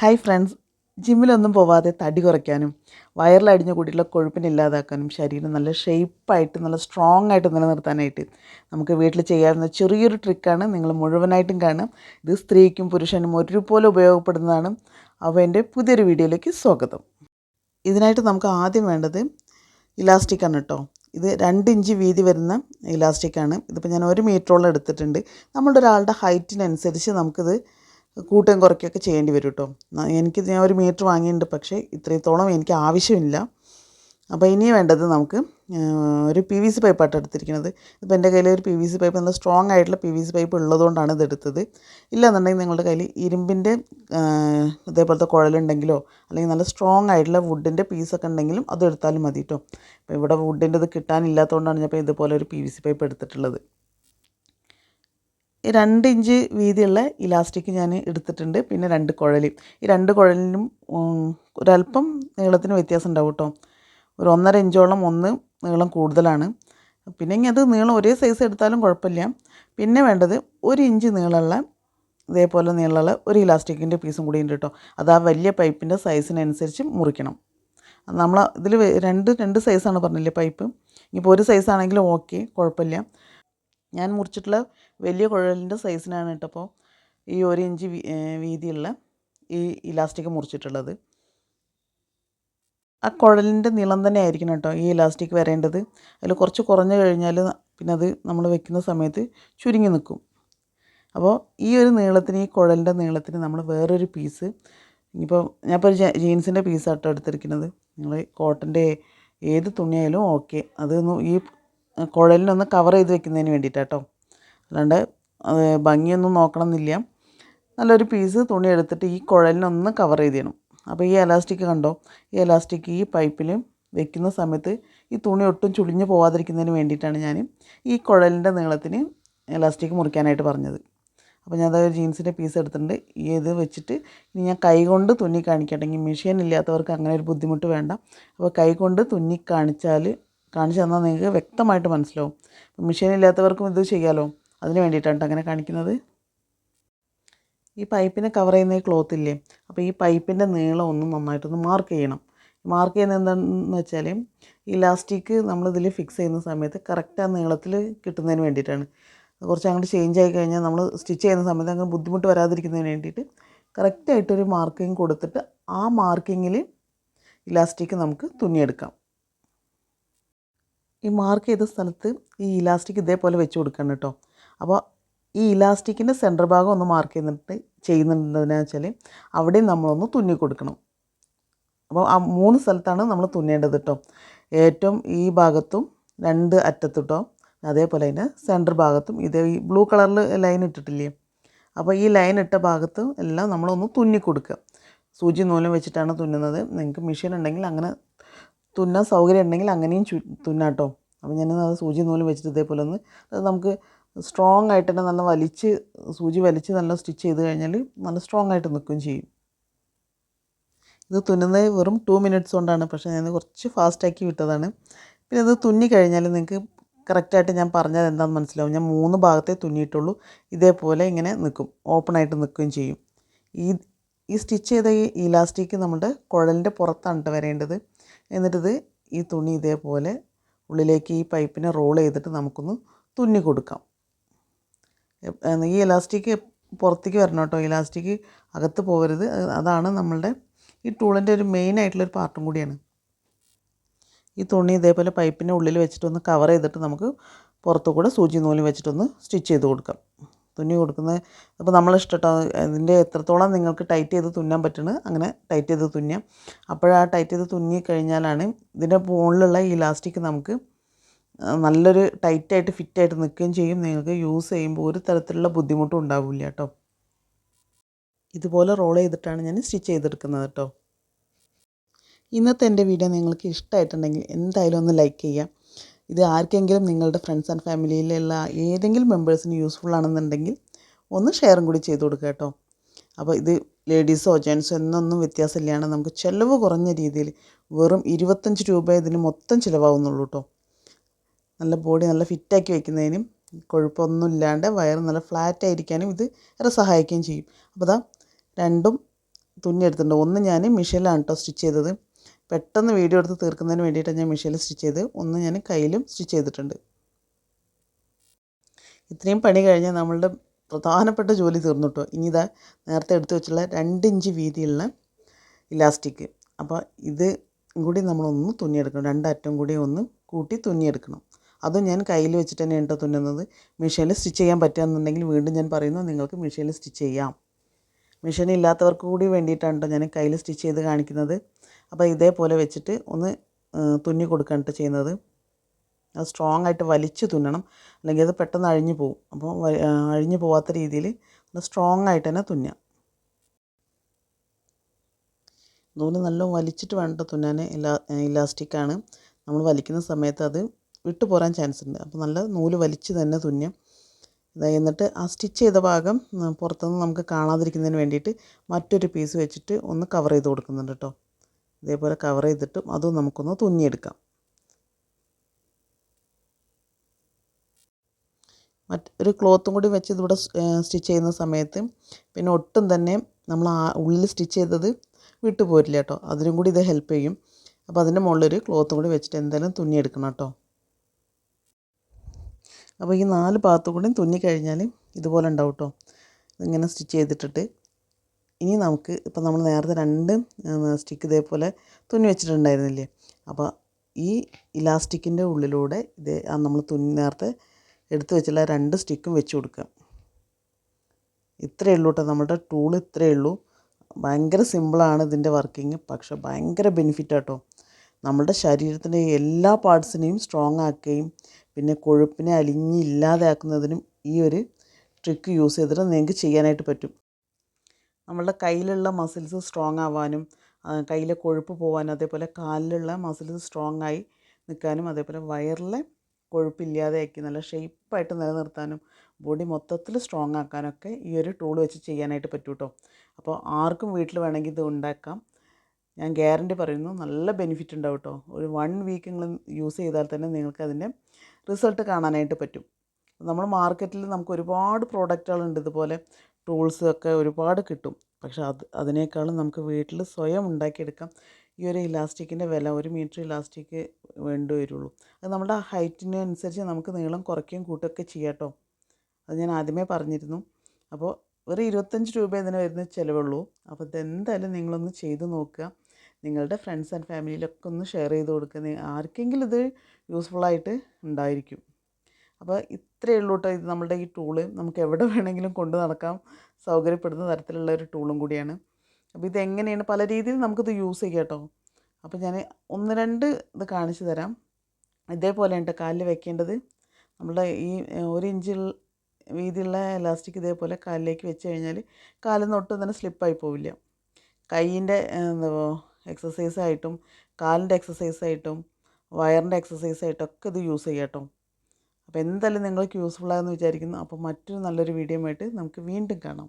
Hi friends ജിമ്മിലൊന്നും പോവാതെ തടി കുറയ്ക്കാനും വയറിലടിഞ്ഞു കൂടിയിട്ടുള്ള കൊഴുപ്പിനെ ഇല്ലാതാക്കാനും ശരീരം നല്ല ഷേപ്പായിട്ട് നല്ല സ്ട്രോങ് ആയിട്ട് നിലനിർത്താനായിട്ട് നമുക്ക് വീട്ടിൽ ചെയ്യാവുന്ന ചെറിയൊരു ട്രിക്കാണ് നിങ്ങൾ മുഴുവനായിട്ടും കാണാം ഇത് സ്ത്രീക്കും പുരുഷനും ഒരുപോലെ ഉപയോഗപ്പെടുന്നതാണ്. അപ്പോൾ എന്റെ പുതിയൊരു വീഡിയോയിലേക്ക് സ്വാഗതം. ഇതിനായിട്ട് നമുക്ക് ആദ്യം വേണ്ടത് ഇലാസ്റ്റിക്കാണ് കേട്ടോ. ഇത് രണ്ട് ഇഞ്ച് വീതി വരുന്ന ഇലാസ്റ്റിക്കാണ് ഇതിപ്പോൾ ഞാൻ ഒരു മീറ്ററോളം എടുത്തിട്ടുണ്ട്. നമ്മളുടെ ഒരാളുടെ ഹൈറ്റിനനുസരിച്ച് നമുക്കിത് കൂട്ടുകയും കുറയ്ക്കുകയൊക്കെ ചെയ്യേണ്ടി വരും കേട്ടോ. എനിക്ക് ഞാൻ ഒരു മീറ്റർ വാങ്ങിയിട്ടുണ്ട് പക്ഷേ ഇത്രത്തോളം എനിക്ക് ആവശ്യമില്ല. അപ്പോൾ ഇനി വേണ്ടത് നമുക്ക് ഒരു പി വി സി പൈപ്പായിട്ട് എടുത്തിരിക്കുന്നത്. ഇപ്പോൾ എന്റെ കയ്യിൽ ഒരു പി വി സി പൈപ്പ് നല്ല സ്ട്രോങ് ആയിട്ടുള്ള പി വി സി പൈപ്പ് ഉള്ളതുകൊണ്ടാണ് ഇത് എടുത്തത്. ഇല്ലാന്നുണ്ടെങ്കിൽ നിങ്ങളുടെ കയ്യിൽ ഇരുമ്പിന്റെ ഇതേപോലത്തെ കുഴലുണ്ടെങ്കിലോ അല്ലെങ്കിൽ നല്ല സ്ട്രോങ് ആയിട്ടുള്ള വുഡിന്റെ പീസൊക്കെ ഉണ്ടെങ്കിലും അത് എടുത്താലും മതി കേട്ടോ. അപ്പോൾ ഇവിടെ വുഡിന്റെ ഇത് കിട്ടാനില്ലാത്തതുകൊണ്ടാണ് ഞാൻ ഇപ്പോൾ ഇതുപോലെ ഒരു പി വി സി പൈപ്പ് എടുത്തിട്ടുള്ളത്. രണ്ട് ഇഞ്ച് വീതിയുള്ള ഇലാസ്റ്റിക് ഞാൻ എടുത്തിട്ടുണ്ട്. പിന്നെ രണ്ട് കുഴൽ ഈ രണ്ട് കുഴലിനും ഒരല്പം നീളത്തിന് വ്യത്യാസം ഉണ്ടാവും കേട്ടോ. ഒരു ഒന്നര ഇഞ്ചോളം ഒന്ന് നീളം കൂടുതലാണ്. പിന്നെ ഇനി അത് നീളം ഒരേ സൈസ് എടുത്താലും കുഴപ്പമില്ല. പിന്നെ വേണ്ടത് ഒരു ഇഞ്ച് നീളമുള്ള ഇതേപോലെ നീളമുള്ള ഒരു ഇലാസ്റ്റിക്കിന്റെ പീസും കൂടി ഉണ്ട് കേട്ടോ. അത് ആ വലിയ പൈപ്പിന്റെ സൈസിനനുസരിച്ച് മുറിക്കണം. നമ്മൾ ഇതിൽ രണ്ട് രണ്ട് സൈസാണ് പറഞ്ഞില്ലേ പൈപ്പ്? ഇനിയിപ്പോൾ ഒരു സൈസാണെങ്കിലും ഓക്കെ കുഴപ്പമില്ല. ഞാൻ മുറിച്ചിട്ടുള്ള വലിയ കുഴലിന്റെ സൈസിനാണ് കേട്ടപ്പോൾ ഈ ഒരു ഇഞ്ച് വീതിയുള്ള ഈ ഇലാസ്റ്റിക് മുറിച്ചിട്ടുള്ളത്. ആ കുഴലിന്റെ നീളം തന്നെ ആയിരിക്കണം കേട്ടോ ഈ ഇലാസ്റ്റിക് വരേണ്ടത്. അതിൽ കുറച്ച് കുറഞ്ഞു കഴിഞ്ഞാൽ പിന്നെ അത് നമ്മൾ വെക്കുന്ന സമയത്ത് ചുരുങ്ങി നിൽക്കും. അപ്പോൾ ഈ ഒരു നീളത്തിന് ഈ കുഴലിന്റെ നീളത്തിന് നമ്മൾ വേറൊരു പീസ് ഇനിയിപ്പോൾ ഞാനിപ്പോൾ ഒരു ജീൻസിന്റെ പീസാട്ടോ എടുത്തിരിക്കുന്നത്. നിങ്ങൾ കോട്ടന്റെ ഏത് തുണിയായാലും ഓക്കെ. അതൊന്നും ഈ കുഴലിനൊന്ന് കവർ ചെയ്ത് വെക്കുന്നതിന് വേണ്ടിയിട്ടാട്ടോ അല്ലാണ്ട് അത് ഭംഗിയൊന്നും നോക്കണമെന്നില്ല. നല്ലൊരു പീസ് തുണി എടുത്തിട്ട് ഈ കുഴലിനൊന്ന് കവർ ചെയ്ത് ചെയ്യണം അപ്പോൾ ഈ എലാസ്റ്റിക് കണ്ടോ? ഈ എലാസ്റ്റിക് ഈ പൈപ്പിൽ വെക്കുന്ന സമയത്ത് ഈ തുണി ഒട്ടും ചുളിഞ്ഞ് പോവാതിരിക്കുന്നതിന് വേണ്ടിയിട്ടാണ് ഞാൻ ഈ കുഴലിന്റെ നീളത്തിന് എലാസ്റ്റിക് മുറിക്കാനായിട്ട് പറഞ്ഞത്. അപ്പോൾ ഞാൻ അതൊരു ജീൻസിന്റെ പീസ് എടുത്തിട്ടുണ്ട്. ഈ ഇത് വെച്ചിട്ട് ഇനി ഞാൻ കൈ കൊണ്ട് തുന്നി കാണിക്കട്ടെങ്കിൽ മെഷീൻ ഇല്ലാത്തവർക്ക് അങ്ങനെ ഒരു ബുദ്ധിമുട്ട് വേണ്ട. അപ്പോൾ കൈ കൊണ്ട് തുന്നി കാണിച്ചാൽ കാണിച്ചു തന്നാൽ നിങ്ങൾക്ക് വ്യക്തമായിട്ട് മനസ്സിലാവും. മെഷീൻ ഇല്ലാത്തവർക്കും ഇത് ചെയ്യാമല്ലോ അതിന് വേണ്ടിയിട്ടാണ് അങ്ങനെ കാണിക്കുന്നത്. ഈ പൈപ്പിനെ കവർ ചെയ്യുന്ന ഈ ക്ലോത്ത് ഇല്ലേ? അപ്പോൾ ഈ പൈപ്പിന്റെ നീളം ഒന്ന് നന്നായിട്ടൊന്ന് മാർക്ക് ചെയ്യണം. മാർക്ക് ചെയ്യുന്നത് എന്താണെന്ന് വെച്ചാൽ ഇലാസ്റ്റിക് ലാസ്റ്റിക് നമ്മളിതിൽ ഫിക്സ് ചെയ്യുന്ന സമയത്ത് കറക്റ്റ് ആ നീളത്തിൽ കിട്ടുന്നതിന് വേണ്ടിയിട്ടാണ്. കുറച്ച് അങ്ങോട്ട് ചേഞ്ച് ആയി കഴിഞ്ഞാൽ നമ്മൾ സ്റ്റിച്ച് ചെയ്യുന്ന സമയത്ത് അങ്ങനെ ബുദ്ധിമുട്ട് വരാതിരിക്കുന്നതിന് വേണ്ടിയിട്ട് കറക്റ്റായിട്ടൊരു മാർക്കിങ് കൊടുത്തിട്ട് ആ മാർക്കിങ്ങിൽ ഇലാസ്റ്റിക് നമുക്ക് തുന്നിയെടുക്കാം. ഈ മാർക്ക് ചെയ്ത സ്ഥലത്ത് ഈ ഇലാസ്റ്റിക് ഇതേപോലെ വെച്ച് കൊടുക്കണം കേട്ടോ. അപ്പോൾ ഈ ഇലാസ്റ്റിക്കിന്റെ സെന്റർ ഭാഗം ഒന്ന് മാർക്ക് ചെയ്തിട്ട് ചെയ്യുന്നുണ്ടെന്ന് വെച്ചാൽ അവിടെയും നമ്മളൊന്ന് തുന്നി കൊടുക്കണം. അപ്പോൾ ആ മൂന്ന് സ്ഥലത്താണ് നമ്മൾ തുന്നേണ്ടത് കേട്ടോ. ഏറ്റവും ഈ ഭാഗത്തും രണ്ട് അറ്റത്തും കേട്ടോ അതേപോലെ അതിന്റെ സെന്റർ ഭാഗത്തും ഇതേ ഈ ബ്ലൂ കളറിൽ ലൈൻ ഇട്ടിട്ടില്ലേ? അപ്പോൾ ഈ ലൈൻ ഇട്ട ഭാഗത്ത് എല്ലാം നമ്മളൊന്ന് തുന്നി കൊടുക്കുക. സൂചി നൂലും വെച്ചിട്ടാണ് തുന്നുന്നത്. നിങ്ങൾക്ക് മെഷീൻ ഉണ്ടെങ്കിൽ അങ്ങനെ തുന്നാൻ സൗകര്യം ഉണ്ടെങ്കിൽ അങ്ങനെയും ചു തുന്നാട്ടോ. അപ്പോൾ അത് സൂചി നൂലും വെച്ചിട്ട് ഇതേപോലെ ഒന്ന് അത് നമുക്ക് സ്ട്രോങ് ആയിട്ട് തന്നെ നല്ല വലിച്ച് സൂചി വലിച്ച് നല്ല സ്റ്റിച്ച് ചെയ്ത് കഴിഞ്ഞാൽ നല്ല സ്ട്രോങ് ആയിട്ട് നിൽക്കുകയും ചെയ്യും. ഇത് തുന്നുന്നത് വെറും ടു മിനിറ്റ്സ് കൊണ്ടാണ്. പക്ഷേ ഞാൻ കുറച്ച് ഫാസ്റ്റാക്കി വിട്ടതാണ്. പിന്നെ ഇത് തുന്നി കഴിഞ്ഞാൽ നിങ്ങൾക്ക് കറക്റ്റായിട്ട് ഞാൻ പറഞ്ഞത് എന്താണെന്ന് മനസ്സിലാവും. ഞാൻ മൂന്ന് ഭാഗത്തെ തുന്നിയിട്ടുള്ളൂ. ഇതേപോലെ ഇങ്ങനെ നിൽക്കും. ഓപ്പണായിട്ട് നിൽക്കുകയും ചെയ്യും. ഈ ഈ സ്റ്റിച്ച് ചെയ്ത ഈ ഇലാസ്റ്റിക് നമ്മുടെ കുഴലിന്റെ പുറത്താണ് വരേണ്ടത്. എന്നിട്ടിത് ഈ തുണി ഇതേപോലെ ഉള്ളിലേക്ക് ഈ പൈപ്പിനെ റോൾ ചെയ്തിട്ട് നമുക്കൊന്ന് തുന്നി കൊടുക്കാം. ഈ ഇലാസ്റ്റിക് പുറത്തേക്ക് വരണം കേട്ടോ. ഇലാസ്റ്റിക് അകത്ത് പോകരുത്. അതാണ് നമ്മളുടെ ഈ ടൂളിന്റെ ഒരു മെയിൻ ആയിട്ടുള്ളൊരു പാർട്ടും കൂടിയാണ്. ഈ തുണി ഇതേപോലെ പൈപ്പിന്റെ ഉള്ളിൽ വെച്ചിട്ടൊന്ന് കവർ ചെയ്തിട്ട് നമുക്ക് പുറത്തു കൂടെ സൂചി നൂൽ വെച്ചിട്ടൊന്ന് സ്റ്റിച്ച് ചെയ്ത് കൊടുക്കാം. തുന്നി കൊടുക്കുന്നത് അപ്പോൾ നമ്മൾ ഇഷ്ടട്ടോ അതിന്റെ എത്രത്തോളം നിങ്ങൾക്ക് ടൈറ്റ് ചെയ്ത് തുന്നാൻ പറ്റുന്നത് അങ്ങനെ ടൈറ്റ് ചെയ്ത് തുന്നാം. അപ്പോഴാ ടൈറ്റ് ചെയ്ത് തുന്നി കഴിഞ്ഞാലാണ് ഇതിന്റെ മുകളിലുള്ള ഈ ഇലാസ്റ്റിക് നമുക്ക് നല്ലൊരു ടൈറ്റായിട്ട് ഫിറ്റായിട്ട് നിൽക്കുകയും ചെയ്യും. നിങ്ങൾക്ക് യൂസ് ചെയ്യുമ്പോൾ ഒരു തരത്തിലുള്ള ബുദ്ധിമുട്ടും ഉണ്ടാവില്ല കേട്ടോ. ഇതുപോലെ റോൾ ചെയ്തിട്ടാണ് ഞാൻ സ്റ്റിച്ച് ചെയ്തെടുക്കുന്നത് കേട്ടോ. ഇന്നത്തെ എന്റെ വീഡിയോ നിങ്ങൾക്ക് ഇഷ്ടമായിട്ടുണ്ടെങ്കിൽ എന്തായാലും ഒന്ന് ലൈക്ക് ചെയ്യുക. ഇത് ആർക്കെങ്കിലും നിങ്ങളുടെ ഫ്രണ്ട്സ് ആൻഡ് ഫാമിലിയിലുള്ള ഏതെങ്കിലും മെമ്പേഴ്സിന് യൂസ്ഫുൾ ആണെന്നുണ്ടെങ്കിൽ ഒന്ന് ഷെയറും കൂടി ചെയ്ത് കൊടുക്കുക കേട്ടോ. അപ്പോൾ ഇത് ലേഡീസോ ജെൻസോ എന്നൊന്നും വ്യത്യാസമില്ലാണ്ട് നമുക്ക് ചിലവ് കുറഞ്ഞ രീതിയിൽ വെറും ഇരുപത്തഞ്ച് രൂപ ഇതിന് മൊത്തം ചിലവാകുന്നുള്ളൂ കേട്ടോ. നല്ല ബോഡി നല്ല ഫിറ്റാക്കി വയ്ക്കുന്നതിനും കുഴപ്പമൊന്നും ഇല്ലാണ്ട് വയറ് നല്ല ഫ്ലാറ്റ് ആയിരിക്കാനും ഇത് ഏറെ സഹായിക്കുകയും ചെയ്യും. അപ്പോൾ അതാ രണ്ടും തുന്നിയെടുത്തിട്ടുണ്ട് ഒന്ന് ഞാൻ മിഷീനിലാണ് കേട്ടോ സ്റ്റിച്ച് ചെയ്തത്. പെട്ടെന്ന് വീഡിയോ എടുത്ത് തീർക്കുന്നതിന് വേണ്ടിയിട്ടാണ് ഞാൻ മെഷീനിൽ സ്റ്റിച്ച് ചെയ്ത് ഒന്ന് ഞാൻ കയ്യിലും സ്റ്റിച്ച് ചെയ്തിട്ടുണ്ട്. ഇത്രയും പണി കഴിഞ്ഞാൽ നമ്മളുടെ പ്രധാനപ്പെട്ട ജോലി തീർന്നു കേട്ടോ ഇനി ഇതാ നേരത്തെ എടുത്തു വെച്ചുള്ള രണ്ട് ഇഞ്ച് വീതിയുള്ള ഇലാസ്റ്റിക്. അപ്പോൾ ഇത് കൂടി നമ്മളൊന്ന് തുന്നിയെടുക്കണം. രണ്ടറ്റം കൂടി ഒന്ന് കൂട്ടി തുന്നിയെടുക്കണം. അതും ഞാൻ കയ്യിൽ വെച്ചിട്ട് തന്നെ കേട്ടോ തുന്നുന്നത്. മെഷീനിൽ സ്റ്റിച്ച് ചെയ്യാൻ പറ്റുകയെന്നുണ്ടെങ്കിൽ വീണ്ടും ഞാൻ പറയുന്നു നിങ്ങൾക്ക് മെഷീനിൽ സ്റ്റിച്ച് ചെയ്യാം. മെഷീൻ ഇല്ലാത്തവർക്ക് കൂടി വേണ്ടിയിട്ടാണ് കേട്ടോ ഞാൻ കയ്യിൽ സ്റ്റിച്ച് ചെയ്ത് കാണിക്കുന്നത്. അപ്പോൾ ഇതേപോലെ വെച്ചിട്ട് ഒന്ന് തുന്നി കൊടുക്കാനിട്ട് ചെയ്യുന്നത്. അത് സ്ട്രോങ് ആയിട്ട് വലിച്ച് തുന്നണം. അല്ലെങ്കിൽ അത് പെട്ടെന്ന് അഴിഞ്ഞു പോകും അപ്പോൾ അഴിഞ്ഞു പോവാത്ത രീതിയിൽ സ്ട്രോങ് ആയിട്ട് തന്നെ തുന്നാം. നൂൽ നല്ല വലിച്ചിട്ട് വേണ്ട തുന്നാൻ ഇലാ ഇലാസ്റ്റിക്കാണ് നമ്മൾ വലിക്കുന്ന സമയത്ത് അത് വിട്ടു പോരാൻ ചാൻസ് ഉണ്ട്. അപ്പോൾ നല്ല നൂൽ വലിച്ച് തന്നെ തുന്നാം. എന്നിട്ട് ആ സ്റ്റിച്ച് ചെയ്ത ഭാഗം പുറത്തുനിന്ന് നമുക്ക് കാണാതിരിക്കുന്നതിന് വേണ്ടിയിട്ട് മറ്റൊരു പീസ് വെച്ചിട്ട് ഒന്ന് കവർ ചെയ്ത് കൊടുക്കുന്നുണ്ട് കേട്ടോ ഇതേപോലെ കവർ ചെയ്തിട്ടും അതും നമുക്കൊന്ന് തുന്നിയെടുക്കാം. മറ്റ് ഒരു ക്ലോത്തും കൂടി വെച്ച് ഇതിവിടെ സ്റ്റിച്ച് ചെയ്യുന്ന സമയത്ത് പിന്നെ ഒട്ടും തന്നെ നമ്മൾ ആ ഉള്ളിൽ സ്റ്റിച്ച് ചെയ്തത് വിട്ടുപോരില്ല കേട്ടോ. അതിനും കൂടി ഇത് ഹെൽപ്പ് ചെയ്യും. അപ്പോൾ അതിന്റെ മുകളിലൊരു ക്ലോത്തും കൂടി വെച്ചിട്ട് എന്തായാലും തുന്നിയെടുക്കണം കേട്ടോ. അപ്പോൾ ഈ നാല് ഭാഗത്തും കൂടി തുന്നി കഴിഞ്ഞാൽ ഇതുപോലെ ഉണ്ടാവും കേട്ടോ. ഇങ്ങനെ സ്റ്റിച്ച് ചെയ്തിട്ടിട്ട് ഇനി നമുക്ക് ഇപ്പം നമ്മൾ നേരത്തെ രണ്ട് സ്റ്റിക്ക് ഇതേപോലെ തുന്നി വെച്ചിട്ടുണ്ടായിരുന്നില്ലേ? അപ്പോൾ ഈ ഇലാസ്റ്റിക്കിന്റെ ഉള്ളിലൂടെ ഇതേ നമ്മൾ തുന്നി നേരത്തെ എടുത്തു വെച്ചുള്ള രണ്ട് സ്റ്റിക്കും വെച്ച് കൊടുക്കുക. ഇത്രയേ ഉള്ളൂ കേട്ടോ നമ്മുടെ ടൂൾ ഇത്രയേ ഉള്ളൂ. ഭയങ്കര സിമ്പിളാണ് ഇതിന്റെ വർക്കിംഗ് പക്ഷേ ഭയങ്കര ബെനിഫിറ്റ് കേട്ടോ നമ്മുടെ ശരീരത്തിന്റെ എല്ലാ പാർട്സിനെയും സ്ട്രോങ് ആക്കുകയും പിന്നെ കൊഴുപ്പിനെ അലിഞ്ഞ് ഇല്ലാതാക്കുന്നതിനും ഈ ഒരു ട്രിക്ക് യൂസ് ചെയ്തിട്ട് നിങ്ങൾക്ക് ചെയ്യാനായിട്ട് പറ്റും. നമ്മളുടെ കയ്യിലുള്ള മസിൽസ് സ്ട്രോങ് ആവാനും കയ്യിലെ കൊഴുപ്പ് പോകാനും അതേപോലെ കാലിലുള്ള മസിൽസ് സ്ട്രോങ് ആയി നിൽക്കാനും അതേപോലെ വയറിലെ കൊഴുപ്പില്ലാതെയാക്കി നല്ല ഷേപ്പായിട്ട് നിലനിർത്താനും ബോഡി മൊത്തത്തിൽ സ്ട്രോങ് ആക്കാനൊക്കെ ഈ ഒരു ടൂൾ വെച്ച് ചെയ്യാനായിട്ട് പറ്റും കേട്ടോ അപ്പോൾ ആർക്കും വീട്ടിൽ വേണമെങ്കിൽ ഇത് ഉണ്ടാക്കാം. ഞാൻ ഗ്യാരണ്ടി പറയുന്നു നല്ല ബെനിഫിറ്റ് ഉണ്ടാവും കേട്ടോ ഒരു വൺ വീക്ക് നിങ്ങൾ യൂസ് ചെയ്താൽ തന്നെ നിങ്ങൾക്ക് അതിന്റെ റിസൾട്ട് കാണാനായിട്ട് പറ്റും. നമ്മൾ മാർക്കറ്റിൽ നമുക്ക് ഒരുപാട് പ്രോഡക്റ്റുകളുണ്ട് ഇതുപോലെ. ടൂൾസ് ഒക്കെ ഒരുപാട് കിട്ടും. പക്ഷെ അത് അതിനേക്കാളും നമുക്ക് വീട്ടിൽ സ്വയം ഉണ്ടാക്കിയെടുക്കാം. ഈ ഒരു ഇലാസ്റ്റിക്കിന്റെ വില ഒരു മീറ്റർ ഇലാസ്റ്റിക് വേണ്ടി വരുള്ളൂ. അത് നമ്മുടെ ഹൈറ്റിനനുസരിച്ച് നമുക്ക് നീളം കുറയ്ക്കുകയും കൂട്ടുകയൊക്കെ ചെയ്യാം കേട്ടോ. അത് ഞാൻ ആദ്യമേ പറഞ്ഞിരുന്നു. അപ്പോൾ ഒരു ഇരുപത്തഞ്ച് രൂപ ഇതിന് വരുന്ന ചിലവുള്ളൂ. അപ്പോൾ ഇതെന്തായാലും നിങ്ങളൊന്ന് ചെയ്ത് നോക്കുക. നിങ്ങളുടെ ഫ്രണ്ട്സ് ആൻഡ് ഫാമിലിയിലൊക്കെ ഒന്ന് ഷെയർ ചെയ്ത് കൊടുക്കുക. ആർക്കെങ്കിലും ഇത് യൂസ്ഫുള്ളായിട്ട് ഉണ്ടായിരിക്കും. അപ്പോൾ ഇത്രയേ ഉള്ളൂ കേട്ടോ ഇത് നമ്മളുടെ ഈ ടൂൾ നമുക്ക് എവിടെ വേണമെങ്കിലും കൊണ്ടു നടക്കാം. സൗകര്യപ്പെടുന്ന തരത്തിലുള്ള ഒരു ടൂളും കൂടിയാണ്. അപ്പോൾ ഇത് എങ്ങനെയാണ്? പല രീതിയിൽ നമുക്കിത് യൂസ് ചെയ്യാം കേട്ടോ അപ്പോൾ ഞാൻ ഒന്ന് രണ്ട് ഇത് കാണിച്ചു തരാം. ഇതേപോലെ കേട്ടോ കാലിൽ വെക്കേണ്ടത്. നമ്മുടെ ഈ ഒരു ഇഞ്ച് വീതിയുള്ള ഇലാസ്റ്റിക് ഇതേപോലെ കാലിലേക്ക് വെച്ച് കഴിഞ്ഞാൽ കാലിൽ നിന്ന് ഒട്ടും തന്നെ സ്ലിപ്പായി പോവില്ല. കൈയിന്റെ എന്താ എക്സസൈസ് ആയിട്ടും കാലിന്റെ എക്സസൈസ് ആയിട്ടും വയറിന്റെ എക്സസൈസ് ഒക്കെ ഇത് യൂസ് ചെയ്യാം കേട്ടോ അപ്പോൾ എന്തായാലും നിങ്ങൾക്ക് യൂസ്ഫുൾ ആയെന്ന് വിചാരിക്കുന്നു. അപ്പോൾ മറ്റൊരു നല്ലൊരു വീഡിയോ ആയിട്ട് നമുക്ക് വീണ്ടും കാണാം.